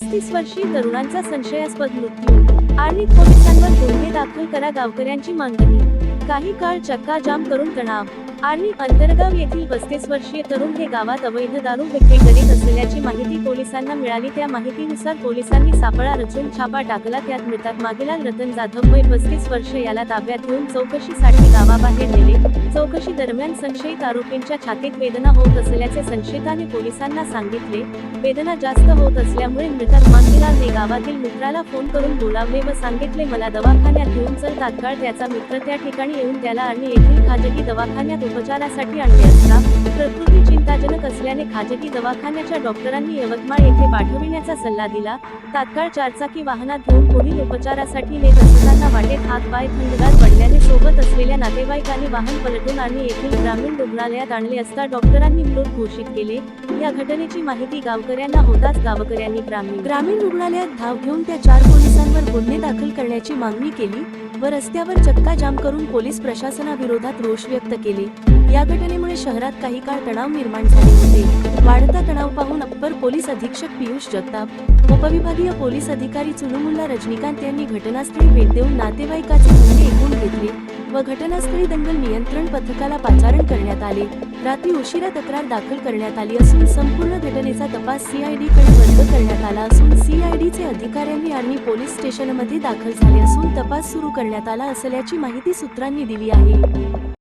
पस्तीस वर्षीय तरुणांचा संशयास्पद मृत्यू. आणि पोलिसांवर गुन्हे दाखल करा गावकऱ्यांची मागणी. काही काळ चक्का जाम करून तणाव. आणि अंतरगाव येथील पस्तीस वर्षीय तरुण हे गावात अवैध दारू विक्री करीत असल्याची माहिती पोलिसांना मिळाली. त्या माहितीनुसार पोलिसांनी सापळा रचून छापा टाकला. त्यात मृतात मागेलाल रतन जाधव वय पस्तीस वर्ष याला ताब्यात घेऊन चौकशीसाठी गावाबाहेर नेले चौकशी दरम्यान संशयित आरोपींच्या छातीत वेदना होत असल्याचे संशयिताने पोलिसांना सांगितले. वेदना जास्त होत असल्यामुळे मृतात मांगीलालने गावातील मित्राला फोन करून बोलावले व सांगितले मला दवाखान्यात घेऊन चल तात्काळ त्याचा मित्र त्या ठिकाणी येऊन त्याला आणि येथील खाजगी दवाखान्यात उपचारासाठी आणले असता प्रकृती चिंताजनक असल्याने खाजगी दवाखान्याच्या डॉक्टरांनी यवतमाळ येथे पाठविण्याचा सल्ला दिला. तात्काळ चारचाकी वाहनात घेऊन पुढील उपचारासाठी नेत असताना वाटेत हात पाय थंडगार पडल्याने सोबत असलेल्या नातेवाईकांनी वाहन पलटून आणि येथील ग्रामीण रुग्णालयात आणले असता डॉक्टरांनी मृत घोषित केले. या घटनेची माहिती गावकऱ्यांना होताच गावकऱ्यांनी ग्रामीण ग्रामीण रुग्णालयात धाव घेऊन त्या चार पोलिसांवर गुन्हे दाखल करण्याची मागणी केली. व रस्त्यावर चक्का जाम करून पोलीस प्रशासनाविरोधात रोष व्यक्त केले. या घटनेमुळे शहरात काही काळ तणाव निर्माण झाले होते. वाढता तणाव पाहून अप्पर पोलीस अधीक्षक पियुष जगताप उपविभागीय पोलीस अधिकारी चुनुमुल्ला रजनीकांत यांनी घटनास्थळी भेट देऊन नातेवाईकाचे म्हणणे ऐकून घेतले. व घटनास्थळी दंगल नियंत्रण पथकाला पाचारण करण्यात आले. रात्री उशिरा तक्रार दाखल करण्यात आली असून संपूर्ण घटनेचा तपास सीआयडी कडे बंद करण्यात आला असून सीआयडीचे अधिकाऱ्यांनी आणि पोलीस स्टेशनमध्ये दाखल झाले असून तपास सुरू करण्यात आला असल्याची माहिती सूत्रांनी दिली आहे.